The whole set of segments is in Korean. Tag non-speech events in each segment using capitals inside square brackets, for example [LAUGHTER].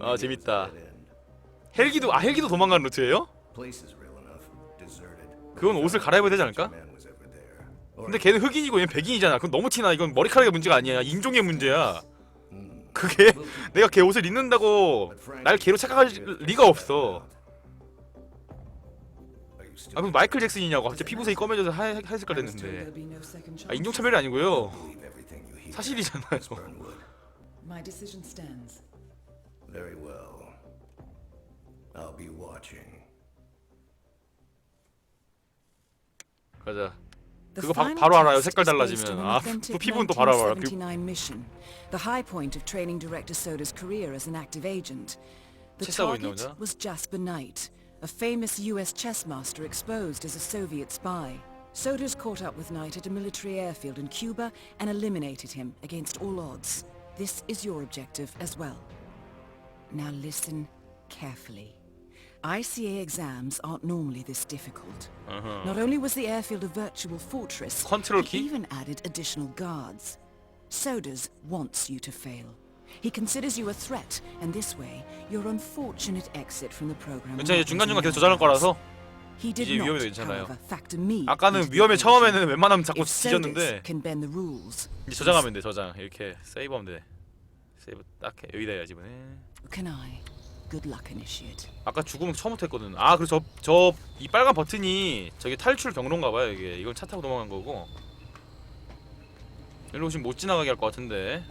아, 재밌다. 헬기도 아 헬기도 도망가는 루트예요? 그건 옷을 갈아입어야 되지 않을까? 근데 걔는 흑인이고 얘는 백인이잖아. 그건 너무 티나. 이건 머리카락의 문제가 아니야. 인종의 문제야. Hmm. 그게 [LAUGHS] 내가 걔 옷을 입는다고 날 걔로 착각할 리가 없어. 아 그럼 마이클 잭슨이냐고 갑자기 피부색이 검해져서 하, 하얀색깔 됐는데 아 인종차별이 아니고요? 사실이잖아요. My decision stands. Very well. I'll be watching. 가자 The 그거 바, final 바로 [LAUGHS] 알아요 test 색깔 is based 달라지면 on an 아 authentic 그 피부는 또 바로 알아 그 1979 mission, the high point of training director Soda's career as an active agent. The 채 싸고 있나 target 보자. was Jasper Knight, a famous US chess master exposed as a Soviet spy. Soda's caught up with Knight at a military airfield in Cuba and eliminated him against all odds. This is your objective as well. Now listen carefully. ICA exams aren't normally this difficult. Not only was the airfield a virtual fortress, Control he key? even added additional guards. Sodas wants you to fail. He considers you a threat, and this way, your unfortunate exit from the program. will 괜찮아요 not 중간중간 계속 continue. 저장할 거라서 He did 이제 not, 위험해도 괜찮아요. however, factor me 아까는 into the 위험에 equation. 처음에는 웬만하면 자꾸 If 뒤졌는데 can bend the rules, 이제 저장하면 돼 저장 이렇게 세이브하면 돼 세이브 딱해 여기다 해야지 이번에 so can I. Good luck, initiate. 아까 죽으면 처음부터 했거든 아 그래서 저이 빨간 버튼이 저기 탈출 경로인가 봐요 이게 이건 차 타고 도망간 거고 일로 지금 못 지나가게 할 것 같은데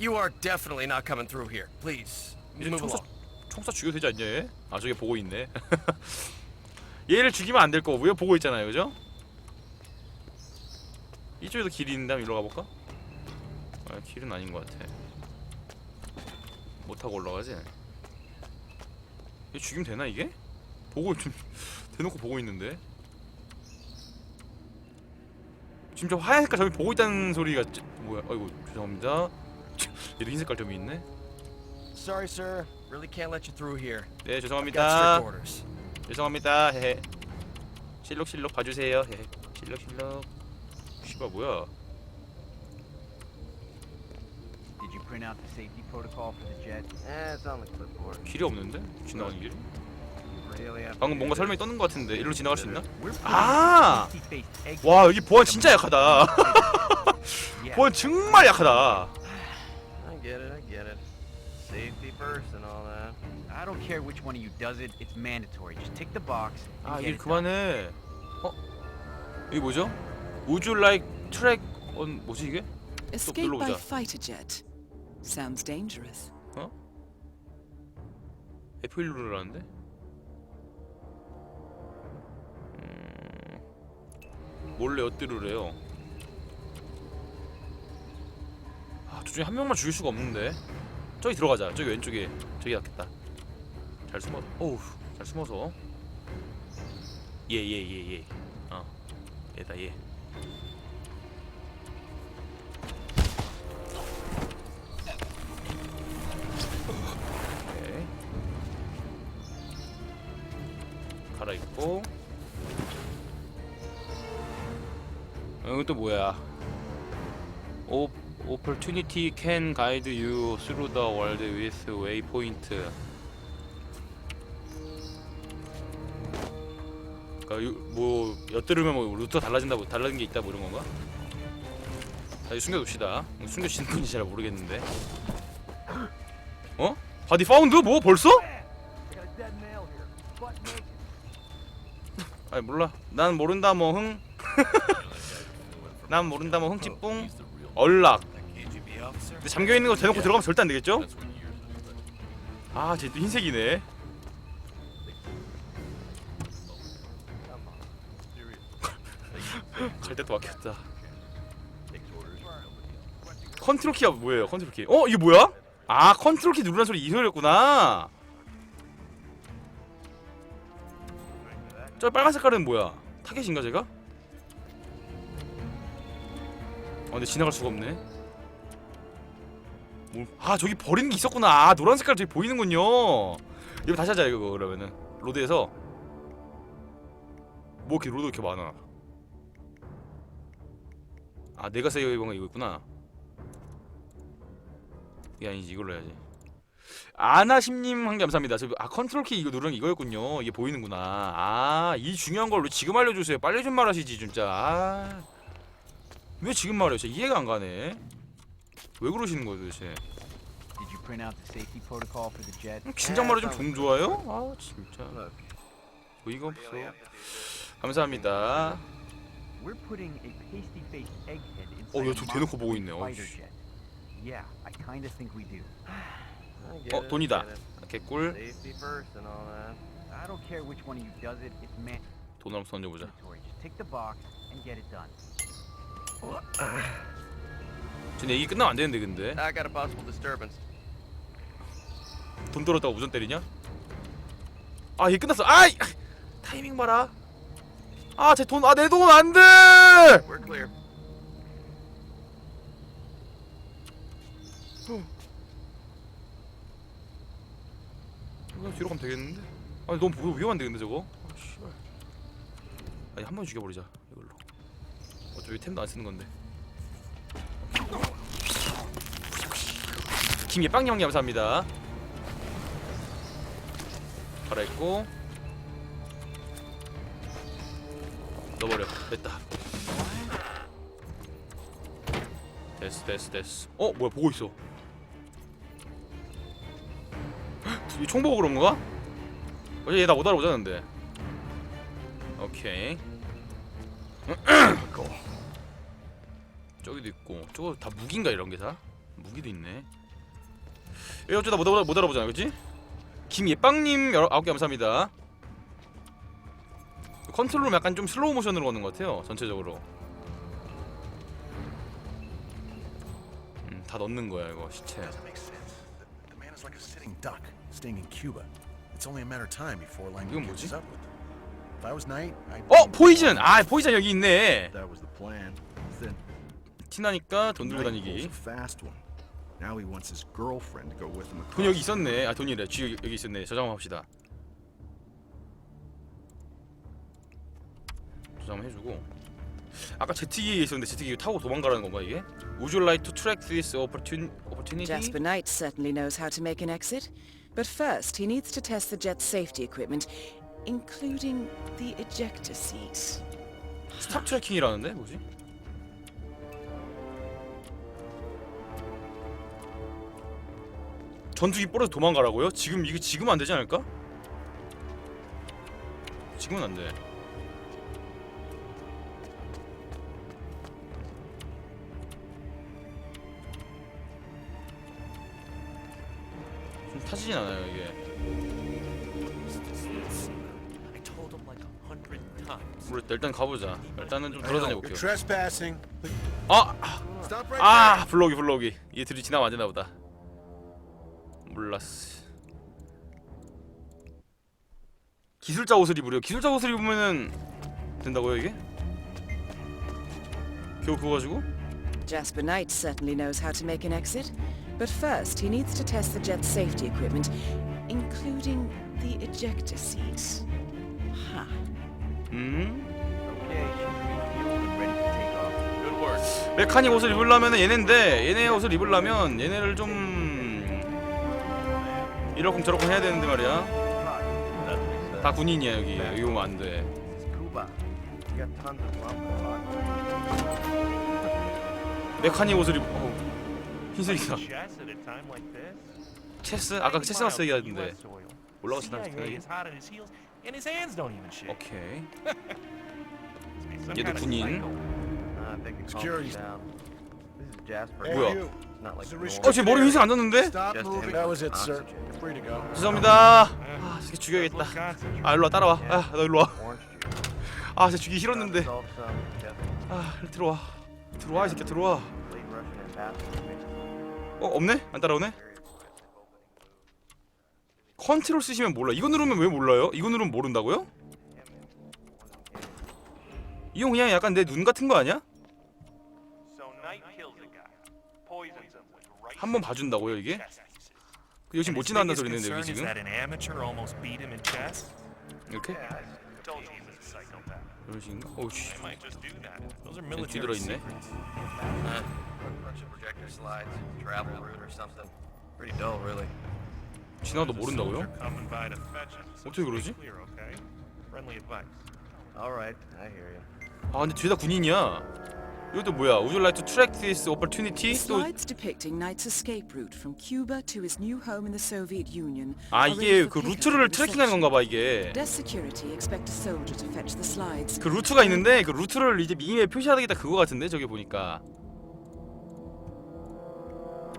You are definitely not coming through here. Please 이제 move 총사 along. 총사 죽여도 되지 않냐 얘? 아 저기 보고 있네 [LAUGHS] 얘를 죽이면 안 될 거고 왜 보고 있잖아요 그죠? 이쪽에도 길이 있는데 한번 일로 가볼까? 아 길은 아닌 것 같아 못 타고 올라가지? 얘 죽이면 되나 이게? 보고 좀 [LAUGHS] 대놓고 보고 있는데 지금 저 하얀 색깔 점이 보고 있다는 소리가 찌- 뭐야 아이고 죄송합니다 [LAUGHS] 얘도 흰 색깔 점이 있네 Sorry, sir. Really can't let you through here. 네 Got 죄송합니다 orders. 죄송합니다 헤헤 실룩실룩 봐주세요 헤헤 실룩실룩 씨발 뭐야 Did you print out the safety protocol for the jet? Eh, it's on the clipboard. 길이 없는데? 지나가는 길이? Really have 방금 뭔가 설명이 떴는 것 같은데 일로 지나갈 수 있나? 아! 와 여기 보안 진짜 약하다 Yeah. 보안 정말 약하다. I get it. I get it. Safety first. I don't care which one of you does it. It's mandatory. Just tick the box. and 아 get 일 it done. 그만해 어? 이게 뭐죠? Would you like track on 뭐지 이게? Escape by 눌러보자. fighter jet. Sounds dangerous. F1 누르라는데? 음... 몰래 엿들으래요 아, 저 중에 한 명만 죽일 수가 없는데 저기 들어가자 저기 왼쪽에 저기 낫겠다 잘 숨어 어우 잘 숨어서 얘얘 어 얘다 얘 오케이 갈아입고 어, 이건 또 뭐야 오, opportunity can guide you through the world with waypoint 뭐 엿들으면 뭐 루트 달라진다 뭐 달라진 게 있다 뭐 이런 건가? 자, 이거 숨겨둡시다 숨겨주시는 분인지 잘 모르겠는데 어? 바디 파운드? 뭐 벌써? 아니 몰라 난 모른다 뭐 흥 [LAUGHS] 난 모른다 뭐 흥찌뿡 얼락. 근데 잠겨 있는 거 대놓고 들어가면 절대 안 되겠죠? 아, 쟤 또 흰색이네. 갈때또 막혔다. 컨트롤 키가 뭐예요? 컨트롤 키. 어, 이게 뭐야? 아, 컨트롤 키 누르는 소리 이 소리였구나. 저 빨간 색깔은 뭐야? 타겟인가 제가? 아, 근데 지나갈 수가 없네. 뭐, 아 저기 버리는 게 있었구나 아 노란 색깔 저기 보이는군요 이거 다시 하자 이거 그러면은 로드에서 뭐 이렇게 로드 이렇게 많아 아 내가 세이브한 거 이거 있구나. 이게 아니지 이걸로 해야지. 아나심님 한 개 감사합니다. 저, 아 컨트롤 키 이거 누르는 게 이거였군요. 이게 보이는구나. 아 이 중요한 걸로 지금 알려주세요. 빨리 좀 말하시지 진짜. 아, 왜 지금 말해요? 진짜 이해가 안 가네. 왜 그러시는 거예요 도대체? 진작 말해 좀종 좋아요? 아 진짜. Look, 어이가 없어. 감사합니다 We're putting a pasty-faced egghead inside 어, 야, a 저 대놓고 보고 있네. 3 어우, fighter 씨. jet. Yeah, I kinda think we do. I get 어 it, I 돈이다 get it. 개꿀 Safety first and all that. I don't care which one of you does it. It's 돈 한번 던져보자 mandatory. Just tick the box and get it done. 쟤네 얘기 끝나면 안 되는데 근데 I got a possible disturbance. 돈 떨었다고 우전 때리냐? 아 얘 끝났어 아이 타이밍 봐라 아 제 돈 아 내 돈 안 돼 We're clear. 이거 뒤로 가면 되겠는데? 아 너무 보- 위험한데 근데 저거? 아 씨발 아니 한 번 죽여버리자 이걸로 어차피 템도 안 쓰는 건데 김예빵님 감사합니다 갈아입고 넣어버려 됐다 됐어 됐어 됐어 어 뭐야 보고 있어 이 총 보고 그런 건가? 어제 얘 나 못 알아보자는데. 오케이. [CLEARS THROAT] 저기도 있고 저거 다 무기인가 이런 게 다? 무기도 있네. 얘 어쩌다 못, 알아, 못 알아보잖아, 그렇지? 김예빵님 여러 아홉 개 감사합니다. 컨트롤 약간 좀 슬로우 모션으로 가는 것 같아요, 전체적으로. 음, 다 넣는 거야 이거 시체. Doesn't make sense. The, the man is like a sitting duck, staying in Cuba. It's only a matter of time before 이건 뭐지? catches up with him. If I was Knight, I'd... 어 포이즌! 아 포이즌 여기 있네. That was the plan. Then 티나니까 돈 들고 Knight pulls 다니기. a fast one. Now he wants his girlfriend to go with him across. 돈 여기 있었네. 아 돈이래. 쥐 여기, 여기 있었네. 저장 한번 합시다. 한번 해주고. 아까 제트기에 있었는데 제트기 타고 도망가라는 건가 이게? Would you like to track this opportun opportunity? Jasper Knight certainly knows how to make an exit. But first, he needs to test the jet's safety equipment, including the ejector seat. 스탑 트래킹이라는데 뭐지? 전투기 뿌려서 도망가라고요? 지금 이거 지금 안 되지 않을까? 지금은 안 돼. 타지진 않아요 이게. 모르겠다. 일단 가보자. 일단은 좀 돌아다녀 볼게요. trespassing. 아! Stop right 아 블록이 블록이 얘 둘이 지나면 안 되나 보다 몰랐어 기술자 옷을 입으려 기술자 옷을 입으면은 된다고요 이게? 겨우 그거 가지고? Jasper Knight certainly knows how to make an exit. But first, he needs to test the jet's safety equipment, including the ejector seat. Huh. 음? 메카닉 옷을 입으려면은 얘네인데 얘네 옷을 입으려면 얘네를 좀 이러쿵 저러쿵 해야 되는데 말이야. 다 군인이야 여기 여기 오면 안돼 메카닉 옷을 입 어우 흰색이다. 체스? 아까 그 체스 마스 soil. 올라가서 나. 오케이 얘도 군인. Uh, 뭐야? 어, 쟤 머리 흰색 안 go. 죄송합니다. 아, 새끼 죽여야겠다. 아, 일로 와, 따라와. 아, 너 일로 와. 아, 쟤 죽이기 싫었는데. 아, 들어와. 들어와, 이 새끼 들어와. 어, 없네? 안 따라오네? 컨트롤 쓰시면 몰라. 이거 누르면 왜 몰라요? 이거 누르면 모른다고요? 이건 그냥 약간 내 눈 같은 거 아니야? 한 번 봐준다고요, 이게? 그 여기 지금 못 지나간다는 biggest 소리 있는데, 여기 지금? 이렇게? Told you he was a psychopath. 이런 식인가? 어우, 씨. 뒤돌아 military 있네. 지나도 모른다고요? 어떻게 그러지? 아 근데 뒤에 다 군인이야 이것도 뭐야 Would you like to track this opportunity? 또 slides depicting Knight's escape route from Cuba to his new home in the Soviet Union. 아 이게 그 루트를 트래킹하는. 건가 봐 이게 Desk security expect a soldier to fetch the slides. 그 루트가 있는데 그 루트를 이제 미니맵 표시하겠다 그거 같은데 저기 보니까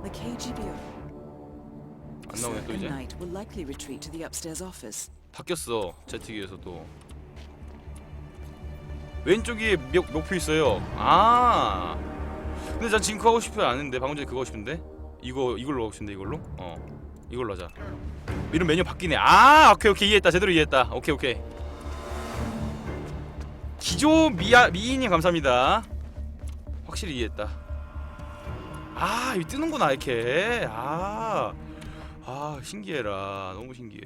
The KGB 안 나오네 또 and 이제 Knight will likely retreat to the upstairs office. 바뀌었어 제트기에서도 왼쪽에 목, 목표 있어요. 아. 근데 난 지금 그거 하고 싶지 않은데 방금 전에 그거 하고 싶은데? 이거 이걸로 하고 싶은데 이걸로? 어. 이걸로 하자. 이런 메뉴 바뀌네. 아 오케이 오케이. 이해했다. 제대로 이해했다. 오케이 오케이. 기조 미아 미인님 감사합니다. 확실히 이해했다. 아 이거 뜨는구나 이렇게. 아, 아 신기해라. 너무 신기해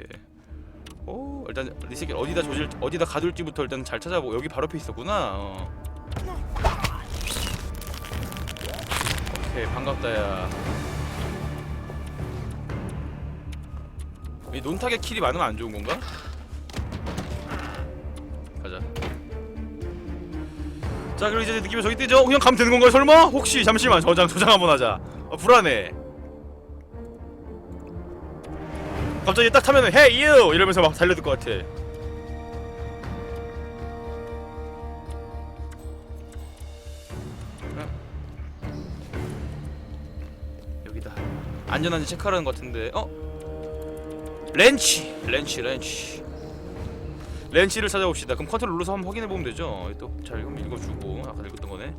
오 일단 이 새끼 어디다 조질 어디다 가둘지부터 일단 잘 찾아보고 여기 바로 앞에 있었구나 어. 오케이 반갑다야 이 논타겟 킬이 많으면 안 좋은 건가? 가자 자 그리고 이제 느낌이 저기 뜨죠? 그냥 가면 되는 건가요 설마? 혹시 잠시만 저장 저장 한번 하자 어, 불안해 갑자기 딱 타면은 Hey you! 이러면서 막 달려들 것 같아. 여기다. 안전한지 체크하라는 것 같은데. 어? 렌치! 렌치 렌치. 렌치를 찾아봅시다. 그럼 컨트롤 눌러서 한번 확인해보면 되죠? 또잘 읽어주고. 아까 읽었던 거네.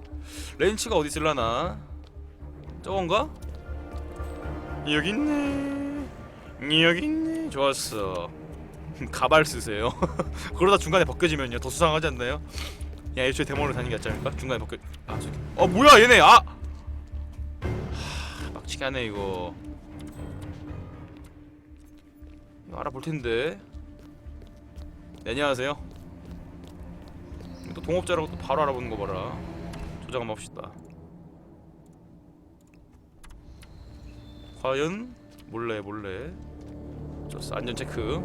렌치가 어디 있을라나? 저건가? 여기 있네 여기 있네. 좋았어. [LAUGHS] 가발 쓰세요. [LAUGHS] 그러다 중간에 벗겨지면요. 더 수상하지 않나요? 야 애초에 데모를 다니는 게 낫지 않을까? 중간에 벗겨 아 저기 어 뭐야 얘네! 아! 하, 막치게 하네 이거. 이거 알아볼 텐데. 네, 안녕하세요. 또 동업자라고 또 바로 알아보는 거 봐라. 조작 한번 합시다. 과연? 몰래 몰래 좋았어 안전 체크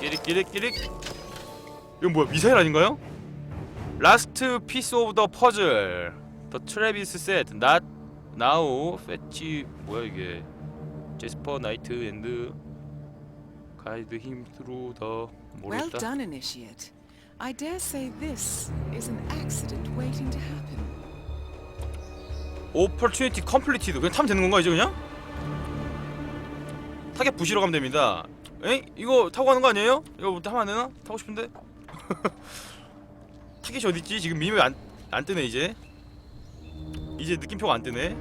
끼릭 끼릭 끼릭 이건 뭐야 미사일 아닌가요? 라스트 피스 오브 더 퍼즐 더 트래비스 셋 not now fetch 뭐야 이게 제스퍼 나이트 앤드 가이드 힘 through the Well 모르겠다 done, initiate. I dare say this is an accident waiting to happen. 오퍼튜니티 컴플리티드 그냥 타면 되는 건가 이제 그냥? 타겟 부시러 가면 됩니다 에? 이거 타고 가는 거 아니에요? 이거 뭐 타면 안 되나? 타고 싶은데? [LAUGHS] 타겟이 어딨지? 지금 미니맵 안, 안 뜨네 이제 이제 느낌표가 안 뜨네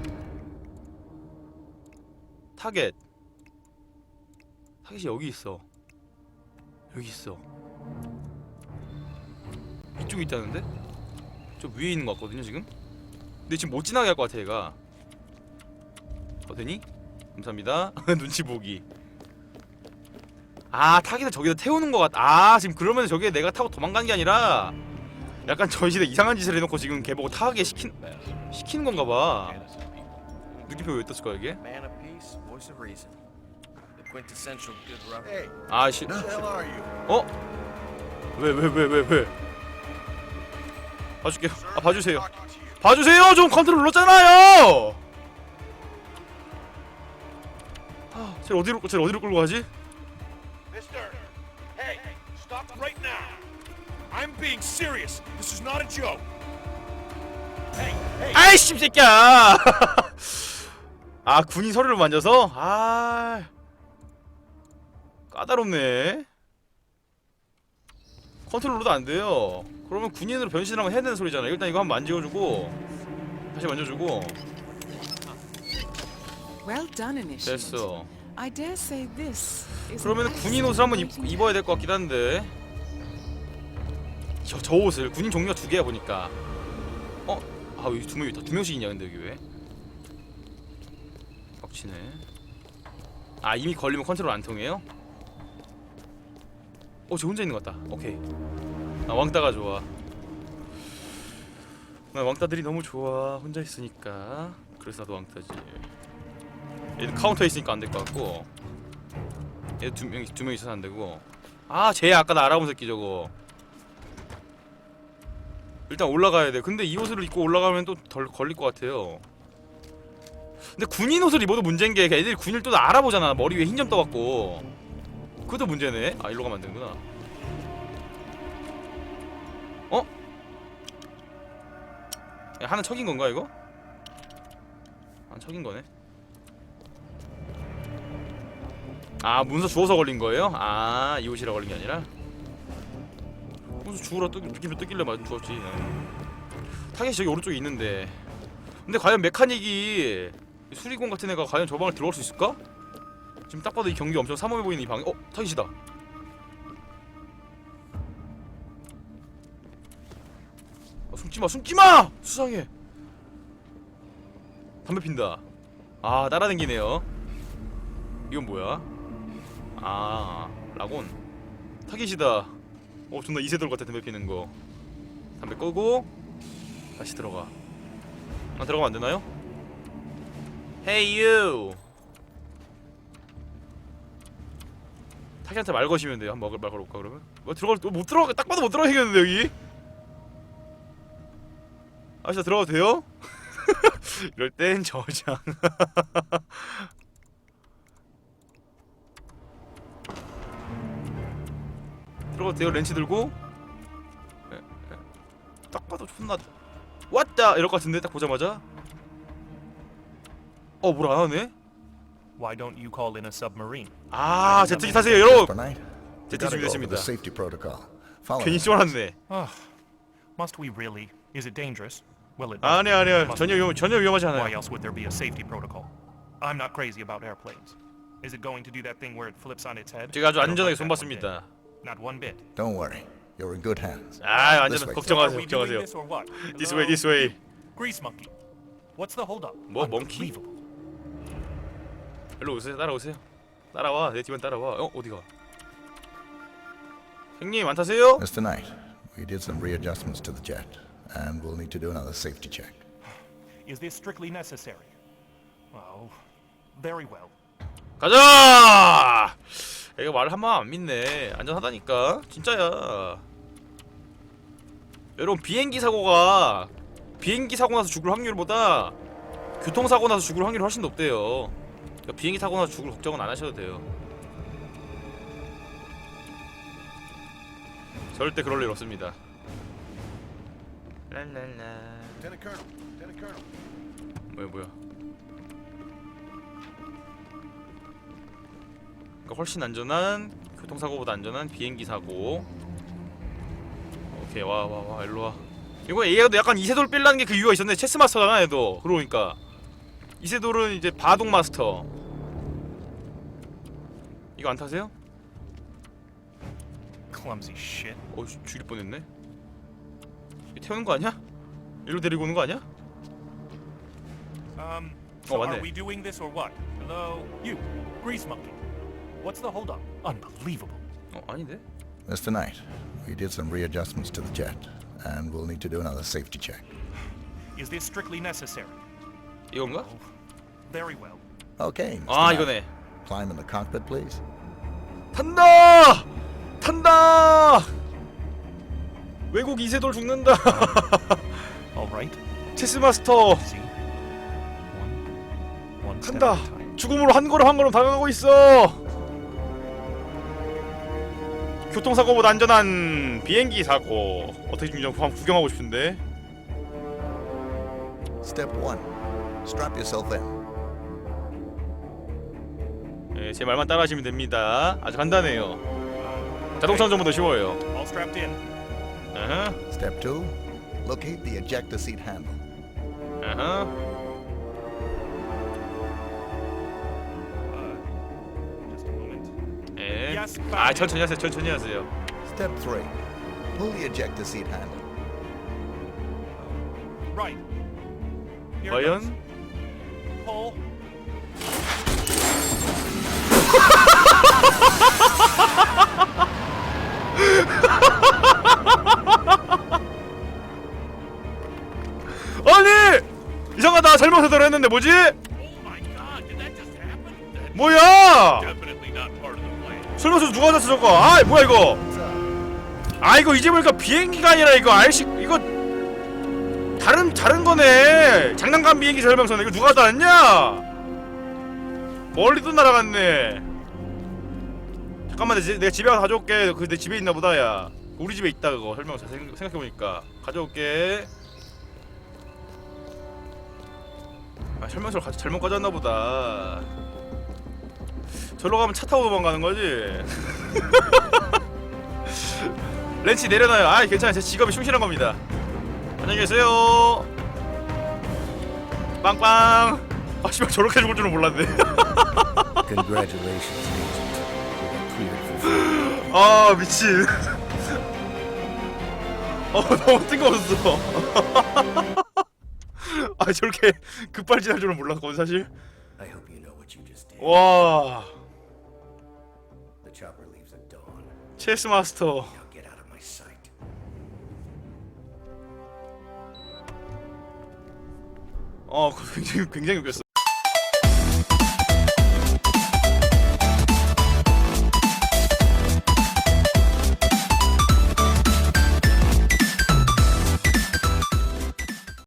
타겟 타겟이 여기 있어 여기 있어 이쪽에 있다는데? 저 위에 있는 거 같거든요 지금? 근데 지금 못 지나게 할 것 같아 얘가 어 되니? 감사합니다 [LAUGHS] 눈치 보기 아 타겟을 저기다 태우는 것 같.. 아 지금 그러면 저기에 내가 타고 도망가는 게 아니라 약간 전시대 이상한 짓을 해놓고 지금 걔 보고 타게 시킨.. 시키는 건가 봐 느낌표 왜 떴을까 이게? Man of peace, voice of reason. The quintessential good rough. Hey, 아 씨.. who the hell are you? 어? 왜 왜 왜 왜 왜, 봐줄게요 아 봐주세요 봐주세요 좀 컨트롤 눌렀잖아요 쟤 어디로 쟤 어디로 끌고 가지? Mister! Hey! Stop right now! I'm being serious! This is not a joke! Hey! Hey! 아이씨 이 새끼야 [LAUGHS] 아 군인 서류를 만져서 아 까다롭네 컨트롤로도 안 돼요 그러면 군인으로 변신을 한번 해야 되는 소리잖아 일단 이거 한번 만져주고 다시 만져주고 Well done. 됐어 I dare say this is 그러면 군인 옷을 한번 입, 입어야 될 것 같긴 한데. 저, 저 옷을 군인 종류가 두 개야 보니까. 어? 아 여기 두 명이 있다. 두 명씩 있냐 근데 여기 왜? 빡치네. 아 이미 걸리면 컨트롤 안 통해요? 어저 혼자 있는 것 같다. 오케이. 나 왕따가 좋아. 나 왕따들이 너무 좋아. 혼자 있으니까. 그래서 나도 왕따지 얘도 카운터에 있으니까 안 될 것 같고. 얘도 두명 두명 있어서 안 되고. 아쟤 아까 나 알아본 새끼 저거. 일단 올라가야 돼. 근데 이 옷을 입고 올라가면 또 덜 걸릴 것 같아요. 근데 군인 옷을 입어도 문제인 게 애들이 군인을 또 알아보잖아. 머리 위에 흰 점 떠갖고. 그것도 문제네. 아 일로 가면 안 되는구나. 어? 야, 하나 척인 건가 이거? 하나 척인 거네 아 문서 주워서 걸린 거예요? 아이 옷이라 걸린 게 아니라? 문서 주우라 뜨, 느낌표 뜨길래 맞 주웠지 타겟이 저기 오른쪽에 있는데 근데 과연 메카닉이 이 수리공 같은 애가 과연 저 방을 들어올 수 있을까? 지금 딱 봐도 이 경기 엄청 삼엄해 보이는 이 방이 어? 타겟이다 아, 숨지마 숨지마! 수상해 담배 핀다 아 따라댕기네요 이건 뭐야? 아 라곤 타겟이다 어 존나 이세돌 같아 담배 피는 거 담배 끄고 다시 들어가 아 들어가면 안 되나요? Hey you 타겟한테 말 거시면 돼요 한번 말 걸어볼까 그러면? 뭐 들어가 못 들어가 딱 봐도 못 들어가겠는데 여기 아 진짜 들어가도 돼요? 이럴 땐 저장 들어가도 돼요 렌치 들고 예, 예. 딱 봐도 존나 왔다 이럴 것 같은데 딱 보자마자 어 뭘 안 하네? Why don't you call in a submarine? 아 제트기 타세요 여러분 Tonight, we 제트 gotta go over 준비됐습니다 the safety protocol. Follow 괜히 me. 쫄았네 Must we really? Is it dangerous? Well, it 아니 아니야 must 전혀 be. 위험 전혀 위험하지 Why 않아요 else would there be a safety protocol? I'm not crazy about airplanes. Is it going to do that thing where it flips on its head? 제가 아주 I don't 안전하게 like that one bit. 손봤습니다 Not one bit. Don't worry, you're in good hands. 아 This 완전 way. So are 걱정하세요 we doing 걱정하세요 this or what? This Hello? way this way Grease monkey. What's the holdup? 뭐, monkey? Unbelievable. 일로 오세요 따라오세요 따라와 내 뒤만 따라와 어 어디가 형님 안 타세요? Mr. Knight, we did some readjustments to the jet, and we'll need to do another safety check. Is this strictly necessary? Oh, very well. 가자! 얘가 말 한마음 안 믿네. 안전하다니까. 진짜야. 여러분 비행기 사고가 비행기 사고 나서 죽을 확률보다 교통 사고 나서 죽을 확률이 훨씬 높대요. 그러니까 비행기 사고 나서 죽을 걱정은 안 하셔도 돼요. 절대 그럴 일 없습니다. 랄랄라. 뭐야 뭐야 그러니까 훨씬 안전한 교통사고보다 안전한 비행기 사고 오케이 와 와와 일로 와 이거 얘도 약간 이세돌 삘라는 게 그 이유가 있었네 체스 마스터잖아 얘도 그러니까 이세돌은 이제 바둑 마스터 이거 안 타세요? Clumsy shit. 어 씨, 죽일 뻔했네 이거 태우는 거 아니야? 일로 데리고 오는 거 아니야? Um, Oh, so wasn't are it? we doing this or what? Hello? You, Grease Monkey. What's the holdup? Unbelievable. 어 아닌데? Mr. Knight, we did some readjustments to the jet, and we'll need to do another safety check. Is this strictly necessary? 이건가? Very well. Okay, Mr. 아 Knight, 이거네 climb in the cockpit, please. 탄다! 탄다! 외국 이세돌 죽는다. All right. 체스 마스터 See? One, one step 간다. at a time. 죽음으로 한 걸음 한 걸음 다가가고 있어. 교통사고보다 안전한 비행기 사고. 어떻게 좀 한번 구경하고 싶은데. Step one, strap yourself in. 네, 제 말만 따라하시면 됩니다. 아주 간단해요. 자동차 운전보다 쉬워요. All strapped in. 아하, Step two, locate the ejector seat handle. 아하. 아. 천천히 하세요. 천천히 하세요. Step three, pull the ejector seat handle. Right. Here it goes. 과연 Pull. 아니 이상하다 잘못하더라 했는데 뭐지? Oh my god, did that just happen? 뭐야 설명서 누가 샀어 저거? 아 뭐야 이거? 아 이거 이제 보니까 비행기가 아니라 이거 알식 이거 다른 다른 거네. 장난감 비행기 설명서네. 이거 누가 땄냐? 멀리 또 날아갔네. 잠깐만 내, 집- 내가 집에 가서 가져올게. 그 내 집에 있나 보다 야. 우리 집에 있다 그거. 설명서 생- 생각해 보니까. 가져올게. 아 설명서를 가, 잘못 가져왔나 보다 저로 가면 차 타고 도망가는 거지. [LAUGHS] 렌치 내려놔요. 아 괜찮아요. 제 직업이 충실한 겁니다. 안녕히 계세요. 빵빵. 아 씨발 저렇게 죽을 줄은 몰랐네. Congratulations, Agent. You got cleared for 아 미친. [LAUGHS] 어 너무 뜬금없었어. [LAUGHS] 아 저렇게 급발진할 줄은 몰랐거든 사실. I hope you know what you just did. 와 체스 마스터. 어 굉장히 굉장히 웃겼어